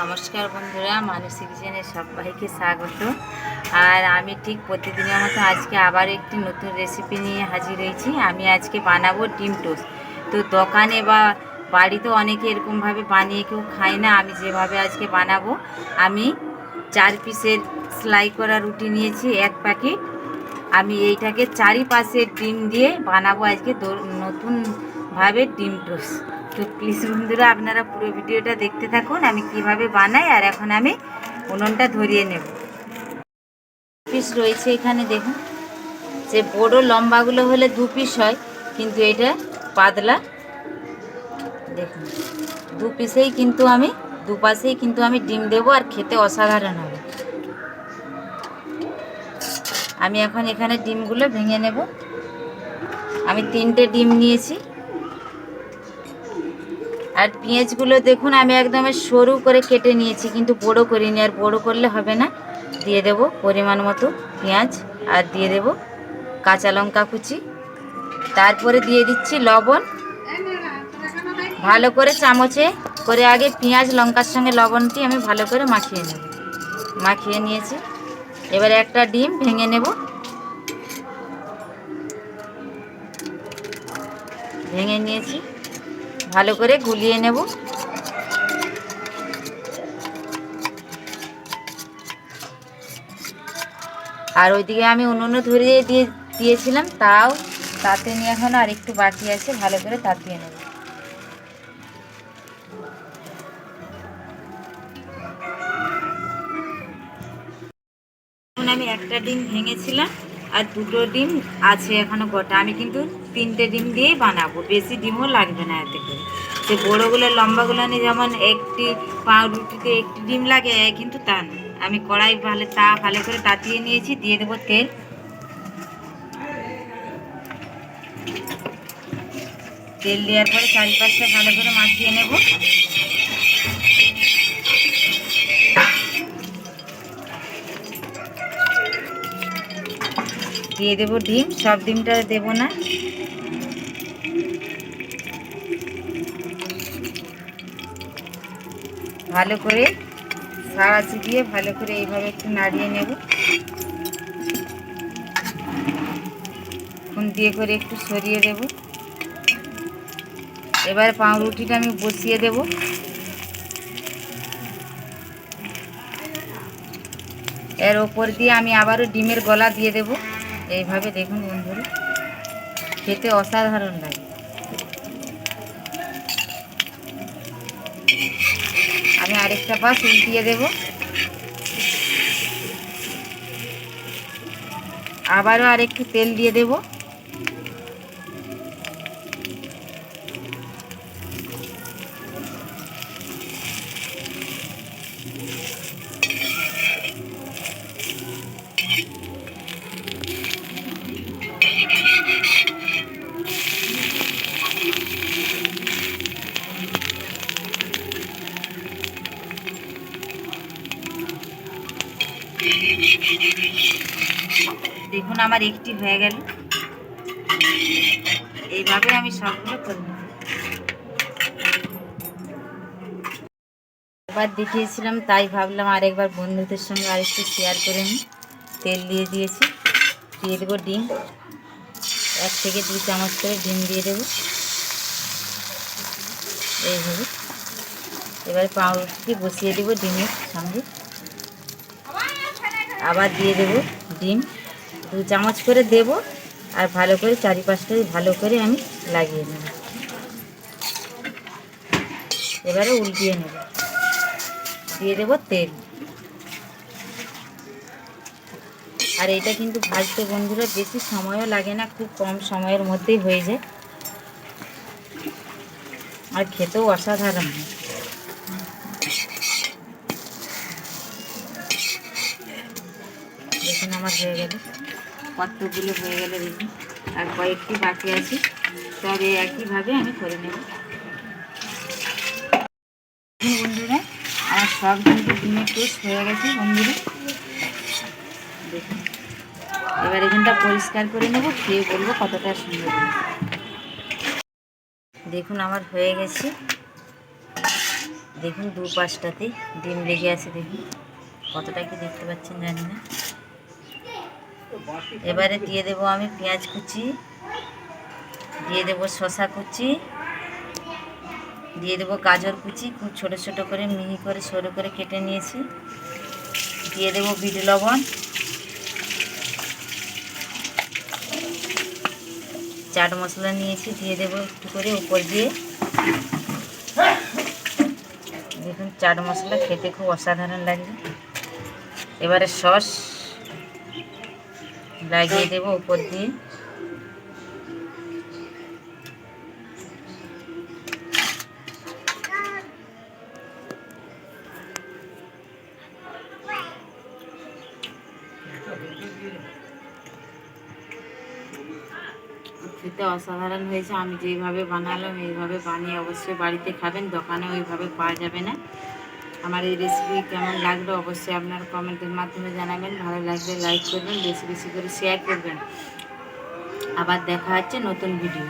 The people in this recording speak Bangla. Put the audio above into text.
নমস্কার বন্ধুরা মানসিক কিচেনে সবাইকে স্বাগত। আর আমি ঠিক প্রতিদিনের মতো আজকে আবার একটি নতুন রেসিপি নিয়ে হাজির হয়েছি। আমি আজকে বানাবো ডিম টোস্ট। তো দোকানে বা বাড়িতে অনেকে এরকমভাবে বানিয়ে কেউ খায় না, আমি যেভাবে আজকে বানাবো। আমি চার পিসের সেলাই করা রুটি নিয়েছি, এক প্যাকেট আমি এইটাকে চারিপাশে ডিম দিয়ে বানাবো আজকে নতুনভাবে ডিম টোস্ট। তো প্লিজ বন্ধুরা, আপনারা পুরো ভিডিওটা দেখতে থাকুন, আমি কীভাবে বানাই আর এখন আমি উনুনটা ধরিয়ে নেব। পিস রয়েছে এখানে, দেখুন। যে বড় লম্বাগুলো হলে দু পিস হয়, কিন্তু এটা পাতলা। দেখুন, দু পিসেই কিন্তু আমি দুপাশেই কিন্তু আমি ডিম দেবো আর খেতে অসাধারণ হবে। আমি এখন এখানে ডিমগুলো ভেঙে নেব। আমি তিনটে ডিম নিয়েছি। আর পেঁয়াজগুলো দেখুন, আমি একদম সরু করে কেটে নিয়েছি, কিন্তু বড় করিনি, আর বড় করলে হবে না। দিয়ে দেব পরিমাণ মতো পেঁয়াজ, আর দিয়ে দেব কাঁচা লঙ্কা কুচি। তারপরে দিয়ে দিচ্ছি লবণ। ভালো করে চামচে করে আগে পেঁয়াজ, লঙ্কার সঙ্গে লবণটি আমি ভালো করে মাখিয়ে নেব। মাখিয়ে নিয়েছি। এবারে একটা ডিম ভেঙে নেব। ভেঙে নিয়েছি। ভালো করে গুলিয়ে নেব। আর ওইদিকে আমি উনুনে ধরিয়ে দিয়ে দিয়েছিলাম, তাও তাতে নিয়ে এখন আর একটু বাকি আছে, ভালো করে তাতিয়ে নেব। আমি একটা ডিম ভেঙেছিলাম। আর দুটো ডিম আছে এখনও গোটা। আমি কিন্তু তিনটে ডিম দিয়েই বানাবো। বেশি ডিমও লাগবে না এতে করে। সে বড়োগুলো, লম্বাগুলো নিয়ে যেমন একটি পাউরুটিতে একটি ডিম লাগে, কিন্তু তা না। আমি কড়াই ভালো, তা ভালো করে তাতিয়ে নিয়েছি, দিয়ে দেবো তেল। তেল দেওয়ার পরে চারিপাশটা ভালো করে মাখিয়ে নেব। দিয়ে দেবো ডিম, সব ডিমটা দেবো না। ভালো করে সারাচি দিয়ে ভালো করে এইভাবে একটু নাড়িয়ে নেব। দিয়ে করে একটু সরিয়ে দেব। এবার পাউরুটিটা আমি বসিয়ে দেব। এর ওপর দিয়ে আমি আবারও ডিমের গলা দিয়ে দেব। এইভাবে দেখুন বন্ধুরা, খেতে অসাধারণ লাগে। আমি আরেকটা পাশ উল্টিয়ে দেব। আবারও আরেকটু তেল দিয়ে দেব। দেখুন, আমার একটি হয়ে গেল। এইভাবে আমি সবগুলো করে নেব। এবার দেখিয়েছিলাম, তাই ভাবলাম আরেকবার বন্ধুদের সঙ্গে আরেকটু শেয়ার করে নিই। তেল দিয়ে দিয়েছি। দিয়ে দেবো ডিম। এক থেকে দু চামচ করে ডিম দিয়ে দেবো। এইভাবে এবার পাউরুটি বসিয়ে দেবো ডিমের সঙ্গে। আবার দিয়ে দেবো ডিম। দু চামচ করে দেব আর ভালো করে চারিপাশটাই ভালো করে আমি লাগিয়ে নেব। এবারে উল্টিয়ে নেব। দিয়ে দেবো তেল। আর এটা কিন্তু ভাজতে বন্ধুরা, বেশি সময়ও লাগে না, খুব কম সময়ের মধ্যেই হয়ে যায়। আর খেতেও অসাধারণ। দেখুন আমার হয়ে গেল। কতগুলো হয়ে গেল দেখুন। আর কয়েকটি বাকি আছে। তবে একইভাবে আমি করে নেব। বন্ধুরা, আমার সব কিন্তু ডিমের টোস্ট হয়ে গেছে বন্ধুরা। দেখুন। এবার এখানটা পরিষ্কার করে নেব, খেয়ে বলব কতটা সুন্দর। দেখুন আমার হয়ে গেছে। দেখুন দু পাশটাতে ডিম লেগে আছে, দেখুন। কতটা কি দেখতে পাচ্ছেন জানি না। এবারে দিয়ে দেবো আমি পেঁয়াজ কুচি, দিয়ে দেবো শসা কুচি, দিয়ে দেবো গাজর কুচি, খুব ছোট ছোট করে, মিহি করে, সরু করে কেটে নিয়েছি। দিয়ে দেবো বিট লবণ। চাট মশলা নিয়েছি, দিয়ে দেবো একটু করে উপর দিয়ে। দেখুন, চাট মশলা খেতে খুব অসাধারণ লাগছে এবারে সস লাগিয়ে দেবো উপর দিয়ে। খেতে অসাধারণ হয়েছে। আমি যেইভাবে বানালাম, এইভাবে বানিয়ে অবশ্যই বাড়িতে খাবেন দোকানে ওইভাবে পাওয়া যাবে না। আমার এই রেসিপি কেমন লাগল অবশ্যই আপনার কমেন্টের মাধ্যমে জানাবেন। ভালো লাগলে লাইক করবেন, বেশি বেশি করে শেয়ার করবেন। আবার দেখা হচ্ছে নতুন ভিডিও